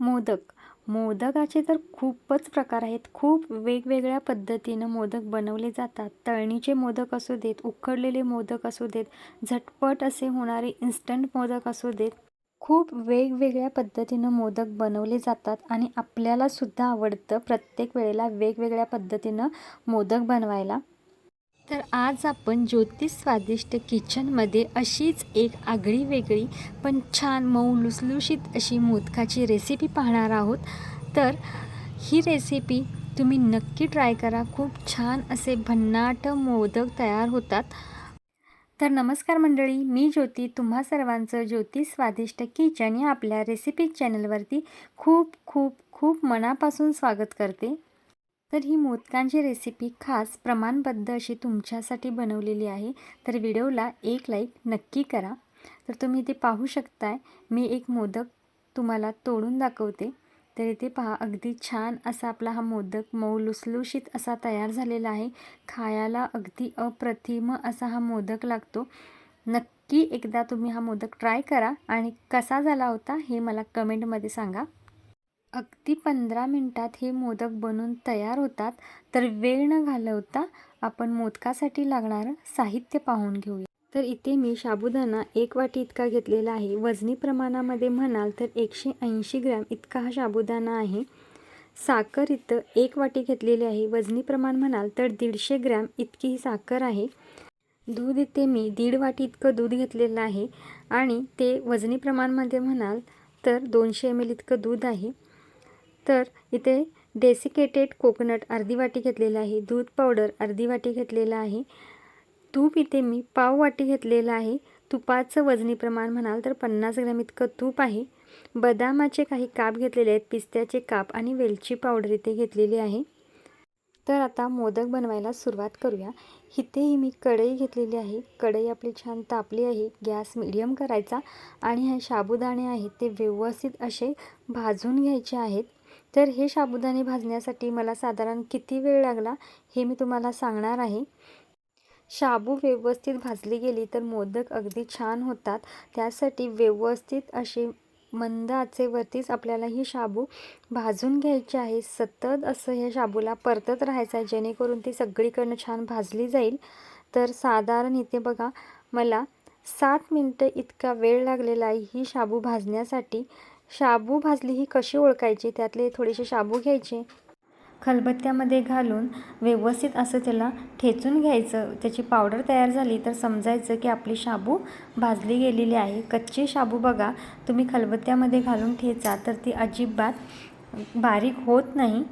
मोदक. मोदकाचे तर खूपच प्रकार आहेत. खूप वेगवेगळ्या पद्धतीनं मोदक बनवले जातात. तळणीचे मोदक असू देत उकडलेले मोदक असू देत झटपट असे होणारे इन्स्टंट मोदक असू देत खूप वेगवेगळ्या पद्धतीनं मोदक बनवले जातात आणि आपल्यालासुद्धा आवडतं प्रत्येक वेळेला वेगवेगळ्या पद्धतीनं मोदक बनवायला. तर आज आपण ज्योतिष स्वादिष्ट किचनमध्ये अशीच एक आगळी वेगळी पण छान मऊ लुसलुशीत अशी मोदकाची रेसिपी पाहणार आहोत. तर ही रेसिपी तुम्ही नक्की ट्राय करा. खूप छान असे भन्नाट मोदक तयार होतात. तर नमस्कार मंडळी मी ज्योती. तुम्हा सर्वांचं ज्योतिष स्वादिष्ट किचन या आपल्या रेसिपी चॅनलवरती खूप खूप खूप मनापासून स्वागत करते. तर ही मोदकांची रेसिपी खास प्रमाणबद्ध अशी तुमच्यासाठी बनवलेली आहे. तर व्हिडिओला एक लाईक नक्की करा. तर तुम्ही इथे पाहू शकताय मी एक मोदक तुम्हाला तोडून दाखवते. तर इथे पहा अगदी छान असा आपला हा मोदक मऊ लुसलुशीत असा तयार झालेला आहे. खायला अगदी अप्रतिम असा हा मोदक लागतो. नक्की एकदा तुम्ही हा मोदक ट्राय करा. आणि कसा झाला होता हे मला कमेंटमध्ये सांगा. अगदी पंधरा मिनटात हे मोदक बनून तयार होतात. तर वेळ न घालवता आपण मोदकासाठी लागणारं साहित्य पाहून घेऊया. तर इथे मी साबुदाणा एक वाटी इतका घेतलेला आहे. वजनी प्रमाणामध्ये म्हणाल तर एकशे ऐंशी ग्रॅम इतका हा साबुदाणा आहे. साखर इथं एक वाटी घेतलेली आहे. वजनी प्रमाण म्हणाल तर दीडशे ग्रॅम इतकी ही साखर आहे. दूध इथे मी दीड वाटी इतकं दूध घेतलेलं आहे. आणि ते वजनी प्रमाणमध्ये म्हणाल तर दोनशे एम एल इतकं दूध आहे. तर इथे डेसिकेटेड कोकोनट अर्धी वाटी घेतलेलं आहे दूध पावडर अर्धी वाटी घेतलेलं आहे तूप इथे मी पाव वाटी घेतलेलं आहे तुपाचं वजनी प्रमाण म्हणाल तर पन्नास ग्रॅम इतकं तूप आहे. बदामाचे काही काप घेतलेले आहेत पिस्त्याचे काप आणि वेलची पावडर इथे घेतलेली आहे. तर आता मोदक बनवायला सुरुवात करूया. इथेही मी कढई घेतलेली आहे. कढई आपली छान तापली आहे. गॅस मिडियम करायचा आणि हे साबुदाणे आहेत ते व्यवस्थित असे भाजून घ्यायचे आहेत. तर हे साबुदाणे भाजण्यासाठी मला साधारण किती वेळ लागला हे मी तुम्हाला सांगणार आहे. शाबू व्यवस्थित भाजली गेली तर मोदक अगदी छान होतात. त्यासाठी व्यवस्थित असे मंद आचेवरतीच आपल्याला ही शाबू भाजून घ्यायची आहे. सतत असं ह्या शाबूला परतत राहायचं आहे जेणेकरून ती सगळीकडनं छान भाजली जाईल. तर साधारण इथे बघा मला सात मिनटं इतका वेळ लागलेला आहे ही शाबू भाजण्यासाठी. शाबू भाजली ही कशी ओळखायची? त्यातले थोडेसे शाबू घ्यायचे. खलबत्त्यामध्ये घालून व्यवस्थित असं त्याला ठेचून घ्यायचं. त्याची पावडर तयार झाली तर समजायचं की आपली शाबू भाजली गेलेली आहे. कच्चे शाबू बघा. तुम्ही खलबत्त्यामध्ये घालून ठेचा तर ती अजिबात बारीक होत नाही.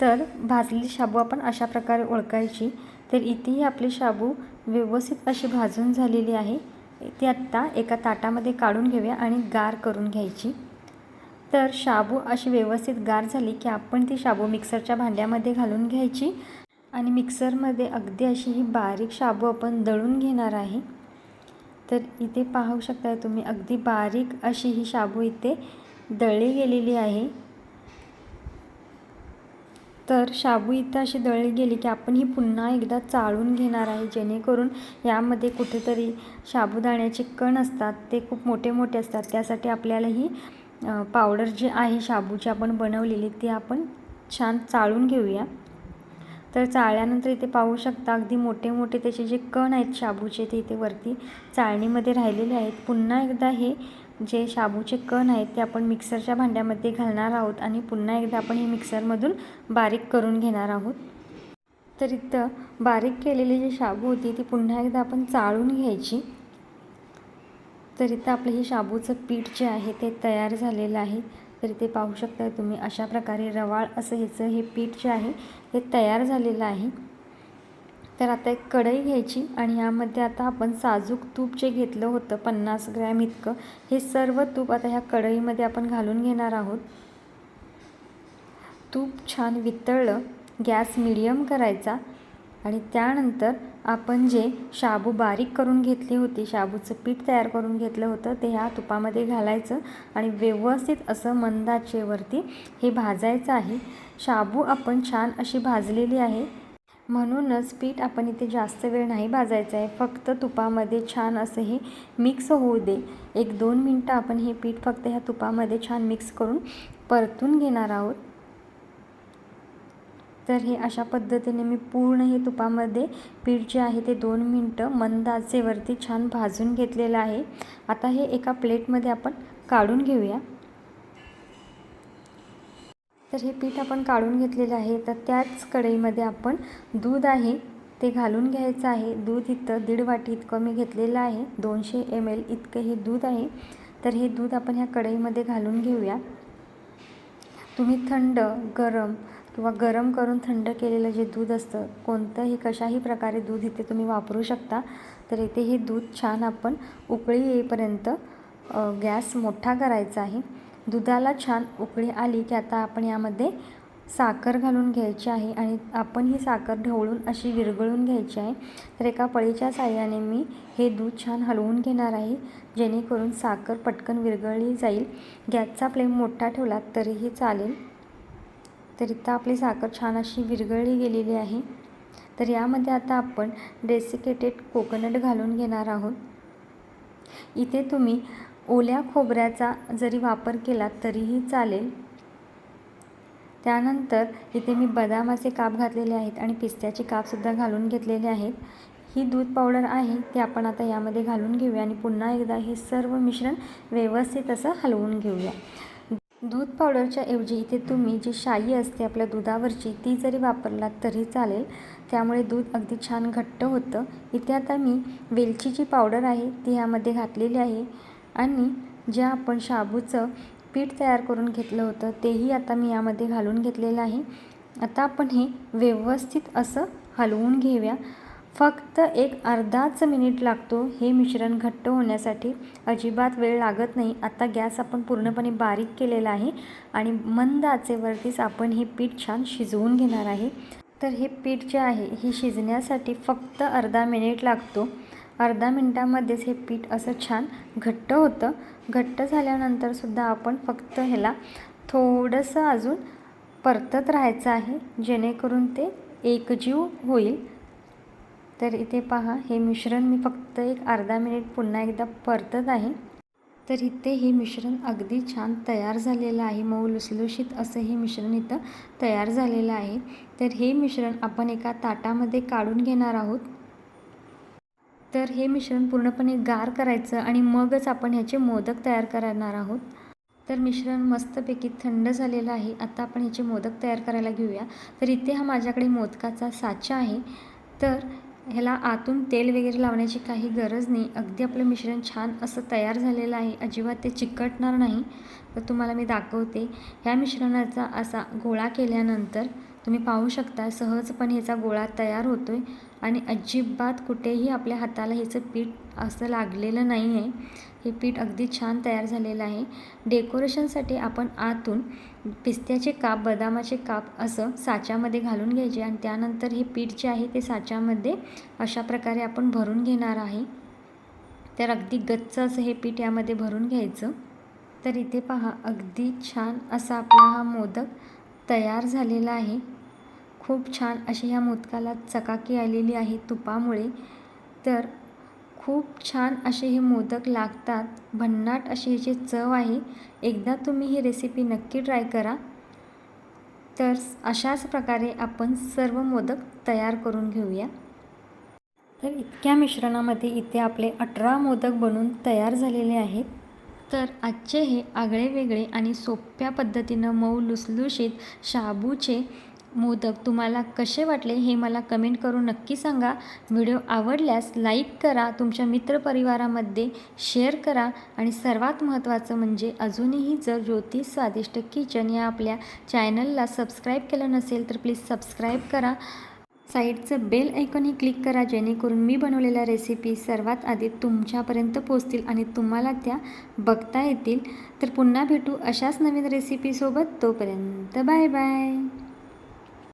तर भाजलेली शाबू आपण अशा प्रकारे ओळखायची. तर इथेही आपली शाबू व्यवस्थित अशी भाजून झालेली आहे. ती आत्ता एका ताटामध्ये काढून घेऊया आणि गार करून घ्यायची. तर शाबू अशी व्यवस्थित गार झाली की आपण ती शाबू मिक्सरच्या भांड्यामध्ये घालून घ्यायची. आणि मिक्सरमध्ये अगदी अशी ही बारीक शाबू आपण दळून घेणार आहे. तर इथे पाहू शकता तुम्ही अगदी बारीक अशी ही शाबू इथे दळली गेलेली आहे. तर शाबू इथं अशी दळली गेली की आपण ही पुन्हा एकदा चाळून घेणार आहे. जेणेकरून यामध्ये कुठेतरी शाबूदाण्याचे कण असतात ते खूप मोठे मोठे असतात. त्यासाठी आपल्याला ही पावडर जी आहे शाबूची आपण बनवलेली ती आपण छान चाळून घेऊया. तर चाळल्यानंतर इथे पाहू शकता अगदी मोठे मोठे त्याचे जे कण आहेत शाबूचे ते इथे वरती चाळणीमध्ये राहिलेले आहेत. पुन्हा एकदा हे जे शाबूचे कण आहेत ते आपण मिक्सरच्या भांड्यामध्ये घालणार आहोत आणि पुन्हा एकदा आपण हे मिक्सरमधून बारीक करून घेणार आहोत. तर इथं बारीक केलेली जी शाबू होती ती पुन्हा एकदा आपण चाळून घ्यायची. तर इथं आपलं हे शाबूचं पीठ जे आहे ते तयार झालेलं आहे. तर इथे पाहू शकता तुम्ही अशा प्रकारे रवाळ असं ह्याचं हे पीठ जे आहे ते तयार झालेलं आहे. तर आता एक कढई घ्यायची आणि यामध्ये आता आपण साजूक तूप जे घेतलं होतं पन्नास ग्रॅम इतकं हे सर्व तूप आता ह्या कढईमध्ये आपण घालून घेणार आहोत. तूप छान वितळलं गॅस मिडियम करायचा. आणि त्यानंतर आपण जे शाबू बारीक करून घेतली होती शाबूचं पीठ तयार करून घेतलं होतं ते ह्या तुपामध्ये घालायचं आणि व्यवस्थित असं मंदाचेवरती हे भाजायचं आहे. शाबू आपण छान अशी भाजलेली आहे. म्हणूनच पीठ आपण इथे जास्त वेळ नाही भाजायचं आहे. फक्त तुपामध्ये छान असं हे मिक्स होऊ दे. एक दोन मिनटं आपण हे पीठ फक्त ह्या तुपामध्ये छान मिक्स करून परतून घेणार आहोत. तर हे अशा पद्धतीने मी पूर्ण हे तुपामध्ये पीठ जे आहे ते दोन मिनटं मंद आचेवरती छान भाजून घेतलेलं आहे. आता हे एका प्लेटमध्ये आपण काढून घेऊया. तर हे पीठ आपण काढून घेतलेलं आहे. तर त्याच कढईमध्ये आपण दूध आहे ते घालून घ्यायचं आहे. दूध इथं दीड वाटी इतकं मी घेतलेलं आहे. दोनशे एम एल इतकं हे दूध आहे. तर हे दूध आपण ह्या कढईमध्ये घालून घेऊया. तुम्ही थंड गरम किंवा गरम करून थंड केलेलं जे दूध असतं कोणतंही कशाही प्रकारे दूध इथे तुम्ही वापरू शकता तर इथे हे दूध छान आपण उकळी येईपर्यंत गॅस मोठा करायचा आहे. दुधाला छान उकळी आली की आता आपण यामध्ये साखर घालून घ्यायची आहे आणि आपण ही साखर ढवळून अशी विरघळून घ्यायची आहे. तर एका पळीच्या साह्याने मी हे दूध छान हलवून घेणार आहे जेणेकरून साखर पटकन विरघळली जाईल. गॅसचा फ्लेम मोठा ठेवला तरीही चालेल. तर इथं आपली साखर छान अशी विरघळली गेलेली आहे. तर यामध्ये आता आपण डेसिकेटेड कोकोनट घालून घेणार आहोत. इथे तुम्ही ओल्या खोबऱ्याचा जरी वापर केला तरीही चालेल. त्यानंतर इथे मी बदामाचे काप घातलेले आहेत आणि पिस्त्याचे कापसुद्धा घालून घेतलेले आहेत. ही दूध पावडर आहे ती आपण आता यामध्ये घालून घेऊया आणि पुन्हा एकदा हे सर्व मिश्रण व्यवस्थित असं हलवून घेऊया. दूध पावडरच्या ऐवजी इथे तुम्ही जी शाई असते आपल्या दुधावरची ती जरी वापरलात तरी चालेल. त्यामुळे दूध अगदी छान घट्ट होतं. इथे आता मी वेलचीची पावडर आहे ती ह्यामध्ये घातलेली आहे. आणि ज्या आपण शाबूचं पीठ तयार करून घेतलं होतं तेही आता मी यामध्ये घालून घेतलेलं आहे. आता आपण हे व्यवस्थित असं हलवून घेऊया. फक्त एक अर्धाच मिनिट लागतो हे मिश्रण घट्ट होण्यासाठी. अजिबात वेळ लागत नाही. आता गॅस आपण पूर्णपणे बारीक केलेला आहे आणि मंद आचेवरतीच आपण हे पीठ छान शिजवून घेणार आहे. तर हे पीठ जे आहे हे शिजण्यासाठी फक्त अर्धा मिनिट लागतो. अर्धा मिनटामध्येच हे पीठ असं छान घट्ट होतं. घट्ट झाल्यानंतरसुद्धा आपण फक्त ह्याला थोडंसं अजून परतत राहायचं आहे जेणेकरून ते एकजीव होईल. तर इथे पहा हे मिश्रण मी फक्त एक अर्धा मिनिट पुन्हा एकदा परतत आहे. तर इथे हे मिश्रण अगदी छान तयार झालेलं आहे. मऊ लुसलुशीत असं हे मिश्रण इथं तयार झालेलं आहे. तर हे मिश्रण आपण एका ताटामध्ये काढून घेणार आहोत. तर हे मिश्रण पूर्णपणे गार करायचं आणि मगच आपण ह्याचे मोदक तयार करणार आहोत. तर मिश्रण मस्तपैकी थंड झालेलं आहे. आता आपण ह्याचे मोदक तयार करायला घेऊया. तर इथे हा माझ्याकडे मोदकाचा साचा आहे. तर ह्याला आतून तेल वगैरे लावण्याची काही गरज नाही. अगदी आपलं मिश्रण छान असं तयार झालेलं आहे. अजिबात ते चिकटणार नाही. तर तुम्हाला मी दाखवते. ह्या मिश्रणाचा असा गोळा केल्यानंतर तुम्ही पाहू शकता सहजपणे ह्याचा गोळा तयार होतो आहे आणि अजिबात कुठेही आपल्या हाताला ह्याचं पीठ असं लागलेलं नाही आहे हे पीठ अगदी छान तयार झालेलं आहे. डेकोरेशनसाठी आपण आतून पिस्त्याचे काप बदामाचे काप असं साच्यामध्ये घालून घ्यायचे आणि त्यानंतर हे पीठ जे आहे ते साच्यामध्ये अशा प्रकारे आपण भरून घेणार आहे. तर अगदी गच्च असं हे पीठ यामध्ये भरून घ्यायचं. तर इथे पहा अगदी छान असा आपला हा मोदक तयार झालेला आहे. खूप छान अशी ह्या मोदकाला चकाकी आलेली आहे तुपामुळे. तर खूप छान असे हे मोदक लागतात. भन्नाट अशी ह्याची चव आहे. एकदा तुम्ही ही रेसिपी नक्की ट्राय करा. तर अशाच प्रकारे आपण सर्व मोदक तयार करून घेऊया. तर इतक्या मिश्रणामध्ये इथे आपले अठरा मोदक बनून तयार झालेले आहेत. तर आजचे हे आगळे वेगळे आणि सोप्या पद्धतीनं मऊ लुसलुशीत शाबूचे मोदक तुम्हाला कसे वाटले हे मला कमेंट करून नक्की सांगा. व्हिडिओ आवडल्यास लाईक करा तुमच्या मित्रपरिवारामध्ये शेअर करा आणि सर्वात महत्त्वाचं म्हणजे अजूनही जर ज्योतिष स्वादिष्ट किचन या आपल्या चॅनलला सबस्क्राईब केलं नसेल तर प्लीज सबस्क्राईब करा. साईडचं बेल ऐकॉनही क्लिक करा जेणेकरून मी बनवलेल्या रेसिपी सर्वात आधी तुमच्यापर्यंत पोचतील आणि तुम्हाला त्या बघता येतील. तर पुन्हा भेटू अशाच नवीन रेसिपीसोबत तोपर्यंत बाय बाय